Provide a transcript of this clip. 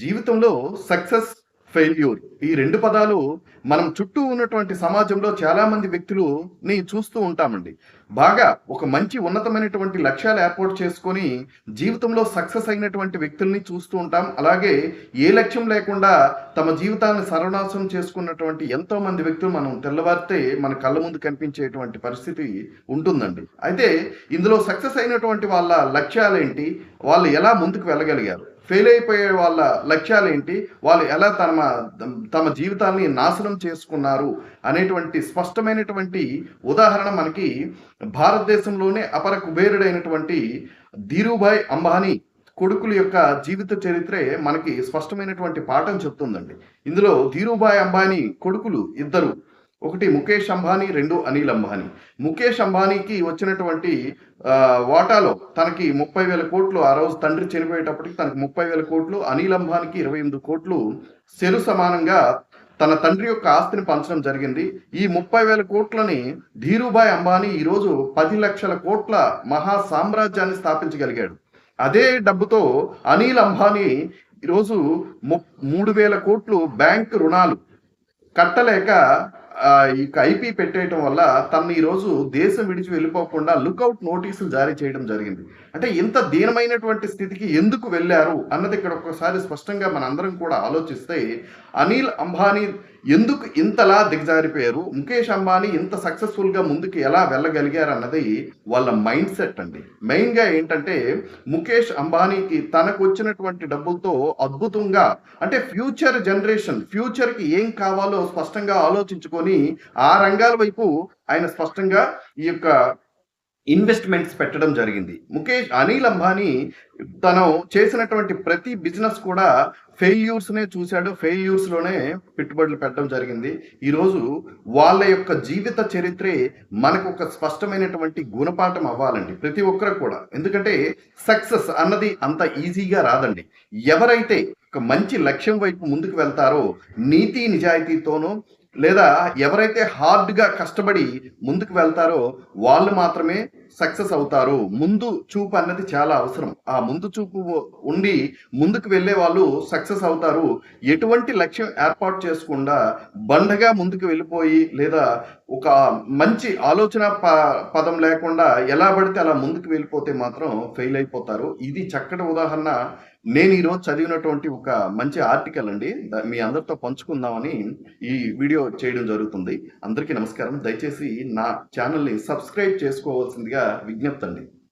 జీవితంలో success failure ఈ రెండు పదాలు మనం చుట్టూ ఉన్నటువంటి సమాజంలో చాలా మంది చూస్తూ ఉంటామండి. బాగా ఒక మంచి ఉన్నతమైనటువంటి లక్ష్యాలు ఏర్పాటు చేసుకొని జీవితంలో సక్సెస్ అయినటువంటి వ్యక్తుల్ని చూస్తూ ఉంటాం. అలాగే ఏ లక్ష్యం లేకుండా తమ జీవితాన్ని సర్వనాశనం చేసుకున్నటువంటి ఎంతో మంది వ్యక్తులు మనం తెల్లవారితే మన కళ్ళ ముందు కనిపించేటువంటి పరిస్థితి ఉంటుందండి. అయితే ఇందులో సక్సెస్ అయినటువంటి వాళ్ళ లక్ష్యాలేంటి? వాళ్ళు ఎలా ముందుకు వెళ్ళగలిగారు? ఫెయిల్ అయిపోయే వాళ్ళ లక్ష్యాలు ఏంటి వాళ్ళు ఎలా తమ తమ జీవితాన్ని నాశనం చేసుకున్నారు అనేటువంటి స్పష్టమైనటువంటి ఉదాహరణ మనకి భారతదేశంలోనే అపర కుబేరుడైనటువంటి ధీరుభాయ్ అంబానీ కొడుకుల యొక్క జీవిత చరిత్రే మనకి స్పష్టమైనటువంటి పాఠం చెప్తుందండి. ఇందులో ధీరుభాయ్ అంబానీ కొడుకులు ఇద్దరు. ఒకటి ముఖేష్ అంబానీ రెండు అనిల్ అంబానీ. ముఖేష్ అంబానీకి వచ్చినటువంటి వాటాలో తనకి ముప్పై వేల కోట్లు ఆ రోజు తండ్రి చనిపోయేటప్పటికి తనకి ముప్పై వేల కోట్లు అనిల్ అంబానీకి ఇరవై ఎనిమిది కోట్లు సెరు సమానంగా తన తండ్రి యొక్క ఆస్తిని పంచడం జరిగింది. ఈ ముప్పై వేల కోట్లని ధీరుభాయ్ అంబానీ ఈరోజు పది లక్షల కోట్ల మహా సామ్రాజ్యాన్ని స్థాపించగలిగాడు. అదే డబ్బుతో అనిల్ అంబానీ ఈరోజు ము మూడు వేల కోట్లు బ్యాంక్ రుణాలు కట్టలేక ఈ ఐపీ పెట్టేయటం వల్ల తను ఈరోజు దేశం విడిచి వెళ్ళిపోకుండా లుకౌట్ నోటీసులు జారీ చేయడం జరిగింది. అంటే ఇంత దీనమైనటువంటి స్థితికి ఎందుకు వెళ్ళారు అన్నది ఇక్కడ ఒక్కసారి స్పష్టంగా మనందరం కూడా ఆలోచిస్తే అనిల్ అంబానీ ఎందుకు ఇంతలా దిగజారిపోయారు? ముఖేష్ అంబానీ ఇంత సక్సెస్ఫుల్గా ముందుకు ఎలా వెళ్ళగలిగారు అన్నది వాళ్ళ మైండ్ సెట్ అండి. మెయిన్గా ఏంటంటే ముఖేష్ అంబానీకి తనకు వచ్చినటువంటి డబ్బులతో అద్భుతంగా అంటే ఫ్యూచర్ జనరేషన్ ఫ్యూచర్కి ఏం కావాలో స్పష్టంగా ఆలోచించుకొని ఆ రంగాల వైపు ఆయన స్పష్టంగా ఈ యొక్క ఇన్వెస్ట్మెంట్స్ పెట్టడం జరిగింది. ముఖేష్ అనిల్ అంబానీ తను చేసినటువంటి ప్రతి బిజినెస్ కూడా ఫెయిల్యూర్స్నే చూశాడు. ఫెయిల్యూర్స్లోనే పెట్టుబడులు పెట్టడం జరిగింది. ఈరోజు వాళ్ళ యొక్క జీవిత చరిత్రే మనకు ఒక స్పష్టమైనటువంటి గుణపాఠం అవ్వాలండి. ప్రతి ఒక్కరు కూడా. ఎందుకంటే సక్సెస్ అన్నది అంత ఈజీగా రాదండి. ఎవరైతే ఒక మంచి లక్ష్యం వైపు ముందుకు వెళ్తారో నీతి నిజాయితీతోనూ లేదా ఎవరైతే హార్డ్గా కష్టపడి ముందుకు వెళ్తారో వాళ్ళు మాత్రమే సక్సెస్ అవుతారు. ముందు చూపు అన్నది చాలా అవసరం. ఆ ముందు చూపు ఉండి ముందుకు వెళ్ళే వాళ్ళు సక్సెస్ అవుతారు. ఎటువంటి లక్ష్యం ఏర్పాటు చేసుకుండా బండగా ముందుకు వెళ్ళిపోయి లేదా ఒక మంచి ఆలోచన ప పదం లేకుండా ఎలా పడితే అలా ముందుకు వెళ్ళిపోతే మాత్రం ఫెయిల్ అయిపోతారు. ఇది చక్కటి ఉదాహరణ. నేను ఈరోజు చదివినటువంటి ఒక మంచి ఆర్టికల్ అండి. దా- మీ అందరితో పంచుకుందామని ఈ వీడియో చేయడం జరుగుతుంది. అందరికీ నమస్కారం. దయచేసి నా ఛానల్ని సబ్స్క్రైబ్ చేసుకోవాల్సిందిగా విజ్ఞప్తి అండి.